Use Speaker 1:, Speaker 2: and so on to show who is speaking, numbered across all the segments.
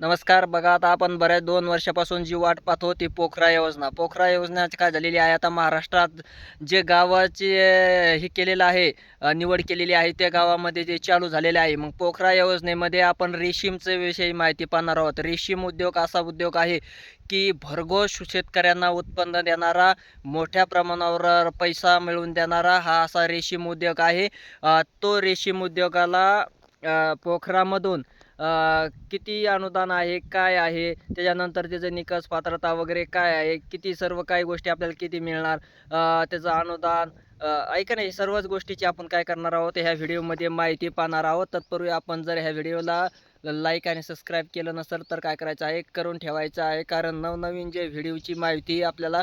Speaker 1: नमस्कार बघा आता आपण बऱ्याच दोन वर्षापासून जी वाट पाहतो ती पोखरा योजना. पोखरा योजना काय झालेली आहे? आता महाराष्ट्रात जे गावाचे हे केलेलं आहे निवड केलेली आहे त्या गावामध्ये जे चालू झालेले आहे मग पोखरा योजनेमध्ये आपण रेशीमचे विषयी माहिती पाहणार आहोत. रेशीम उद्योग असा उद्योग आहे की भरघोष शेतकऱ्यांना उत्पन्न देणारा मोठ्या प्रमाणावर पैसा मिळवून देणारा हा असा रेशीम उद्योग आहे. तो रेशीम उद्योगाला पोखरामधून किती अनुदान आहे काय आहे त्याच्यानंतर त्याचं निकष पात्रता वगैरे काय आहे किती सर्व काही गोष्टी आपल्याला किती मिळणार त्याचं अनुदान ऐका नाही सर्वच गोष्टीची आपण काय करणार आहोत ह्या व्हिडिओमध्ये माहिती पाहणार आहोत. तत्पूर्वी आपण जर ह्या व्हिडिओला लाईक आणि सबस्क्राईब केलं नसेल तर काय करायचं? आहे करून ठेवायचं आहे. कारण नवनवीन जे व्हिडिओची माहिती आपल्याला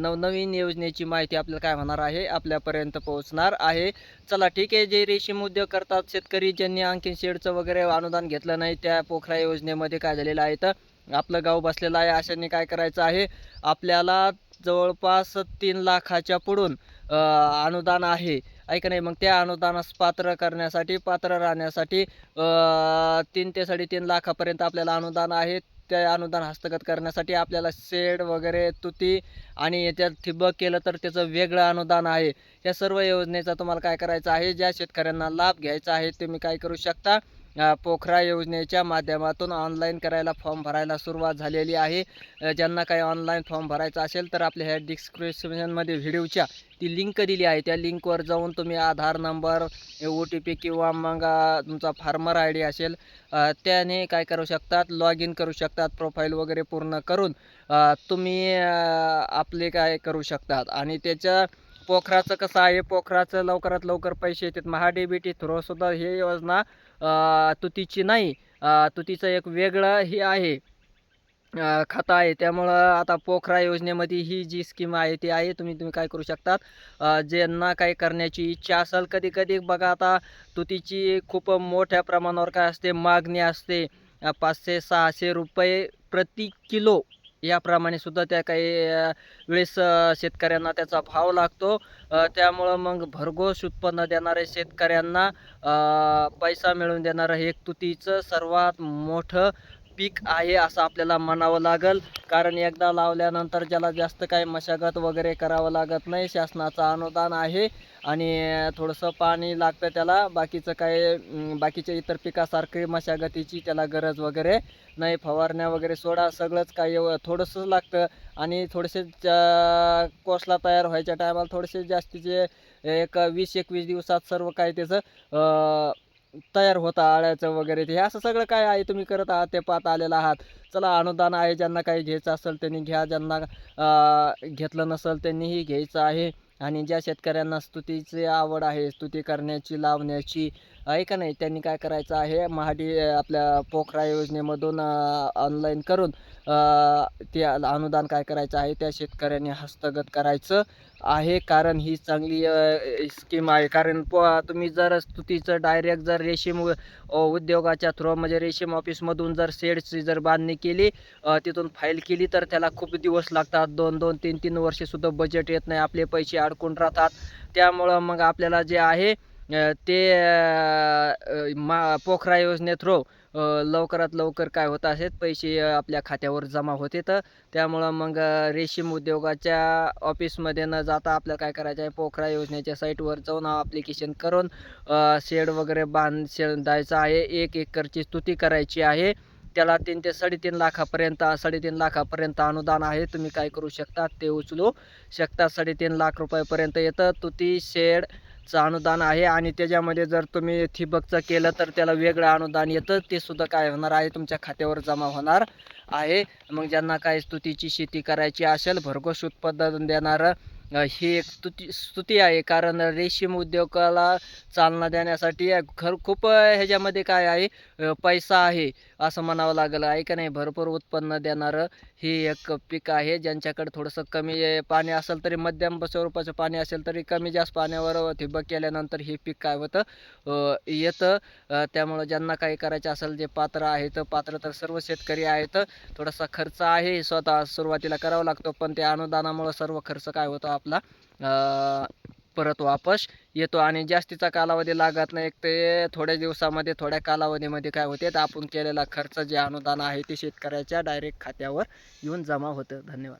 Speaker 1: नवनवीन योजनेची माहिती आपल्याला काय होणार आहे? आपल्यापर्यंत पोहोचणार आहे. चला ठीक आहे. जे रेशीम उद्योग करतात शेतकरी ज्यांनी आणखी शेडचं वगैरे अनुदान घेतलं नाही त्या पोखरा योजनेमध्ये काय झालेलं आहे? तर आपलं गाव बसलेलं आहे. अशाने काय करायचं आहे? आपल्याला जवळपास तीन लाखाच्या पुढून अनुदान आहे. ऐका नाही? मग त्या अनुदानास पात्र करण्यासाठी पात्र राहण्यासाठी तीन ते साडेतीन लाखापर्यंत आपल्याला अनुदान आहे. ते अनुदान हस्तगत करण्यासाठी आपल्याला शेड वगैरे तुती आणि याच्यात ठिबक केलं तर त्याचं वेगळं अनुदान आहे. या सर्व योजनेचा तुम्हाला काय करायचं आहे? ज्या शेतकऱ्यांना लाभ घ्यायचा आहे तुम्ही काय करू शकता? पोखरा योजनेच्या माध्यमातून ऑनलाईन करायला फॉर्म भरायला सुरुवात झालेली आहे. ज्यांना काही ऑनलाईन फॉर्म भरायचा असेल तर आपल्या ह्या डिस्क्रिप्शनमध्ये व्हिडिओच्या ती लिंक दिली आहे. त्या लिंकवर जाऊन तुम्ही Aadhaar number O T P किंवा मग तुमचा फार्मर आय डी असेल त्याने काय करू शकतात? लॉग इन करू शकतात प्रोफाईल वगैरे पूर्ण करून तुम्ही आपले काय करू शकतात? आणि त्याच्या पोखराचं कसं आहे? पोखराचं लवकरात लवकर पैसे येतात. महाडीबीटी डी थ्रोसुद्धा ही योजना तुतीची नाही तुतीचं एक वेगळं हे आहे खतं खातं आहे. त्यामुळं आता पोखरा योजनेमध्ये ही जी स्कीम आहे ती आहे. तुम्ही तुम्ही काय करू शकतात? ज्यांना काही करण्याची इच्छा असेल कधी कधी बघा आता तुतीची खूप मोठ्या प्रमाणावर काय असते? मागणी असते. पाचशे सहाशे रुपये प्रति किलो याप्रमाणे सुद्धा त्या काही वेळेस शेतकऱ्यांना त्याचा भाव लागतो. त्यामुळं मग भरघोस उत्पन्न देणाऱ्या शेतकऱ्यांना पैसा मिळवून देणारं हे एक तुतीचं सर्वात मोठं पीक आहे असं आपल्याला म्हणावं लागेल. कारण एकदा लावल्यानंतर ज्याला जास्त काही मशागत वगैरे करावं लागत नाही शासनाचं अनुदान आहे. आणि थोडंसं पाणी लागतं त्याला बाकीचं काय बाकीच्या इतर पिकासारखी मशागतीची त्याला गरज वगैरे नाही. फवारण्या वगैरे सोडा सगळंच काही एव- थोडंसं लागतं. आणि थोडेसे कोसला तयार व्हायच्या टायमाला थोडेसे जास्तीचे एक वीस एकवीस दिवसात सर्व काही त्याचं तयार होतं आळ्याचं वगैरे ते. हे असं सगळं काय आहे? तुम्ही करत आहात ते पाहत आलेलं आहात. चला अनुदान आहे ज्यांना काही घ्यायचं असेल त्यांनी घ्या. ज्यांना घेतलं नसेल त्यांनीही घ्यायचं आहे. आणि ज्या शेतकऱ्यांना स्तुतीची आवड आहे स्तुती करण्याची लावण्याची आहे का नाही त्यांनी काय करायचं आहे? महाडी आपल्या पोखरा योजनेमधून ऑनलाईन करून ते अनुदान काय करायचं आहे? त्या शेतकऱ्यांनी हस्तगत करायचं आहे. कारण ही चांगली स्कीम आहे. कारण प तुम्ही जर स्तुतीचं डायरेक्ट जर रेशीम उद्योगाच्या थ्रू म्हणजे रेशीम ऑफिसमधून जर सेडची जर बांधणी केली तिथून फाईल केली तर त्याला खूप दिवस लागतात. दोन दोन तीन तीन वर्षेसुद्धा बजेट येत नाही. आपले पैसे अडकून राहतात. त्यामुळं मग आपल्याला जे आहे ते मा पोखरा योजने थ्रू लवकरात लवकर काय होत आहेत पैसे आपल्या खात्यावर जमा होते तर. त्यामुळं मग रेशीम उद्योगाच्या ऑफिसमध्ये न जाता आपल्याला काय करायचं आहे पोखरा योजनेच्या साईटवर जाऊन ॲप्लिकेशन करून शेड वगैरे बांध शेड द्यायचं आहे. एक एकरची स्तुती करायची आहे. त्याला तीन ते साडेतीन लाखापर्यंत साडेतीन लाखापर्यंत अनुदान आहे. तुम्ही काय करू शकता? ते उचलू शकता. साडेतीन लाख रुपयापर्यंत येतं. तुती शेडचं अनुदान आहे आणि त्याच्यामध्ये जर तुम्ही ठिबकचं केलं तर त्याला वेगळं अनुदान येतं. ते सुद्धा काय होणार आहे? तुमच्या खात्यावर जमा होणार आहे. मग ज्यांना काय स्तुतीची शेती करायची असेल भरघोस उत्पादन देणारं ही एक स्तुती स्तुती आहे. कारण रेशीम उद्योगाला चालना देण्यासाठी खर खूप ह्याच्यामध्ये काय आहे? पैसा आहे असं म्हणावं लागेल. आहे का नाही? भरपूर उत्पन्न देणारं ही एक पीक आहे ज्यांच्याकडे थोडंसं कमी पाणी असेल तरी मध्यम स्वरूपाचं पाणी असेल तरी कमी जास्त पाण्यावर ठिबक केल्यानंतर हे पीक काय होतं? येतं. त्यामुळं ज्यांना काही करायचं असेल जे पात्र आहेत पात्र तर सर्व शेतकरी आहेत. थोडासा खर्च आहे स्वतः सुरुवातीला करावा लागतो पण त्या अनुदानामुळं सर्व खर्च काय होतो आपला? परत वापस येतो आणि जास्तीचा कालावधी लागत नाही. एक ते थोड्या दिवसामध्ये थोड्या कालावधीमध्ये काय होते? तर आपण केलेला खर्च जे अनुदान आहे ते शेतकऱ्याच्या डायरेक्ट खात्यावर येऊन जमा होतं. धन्यवाद.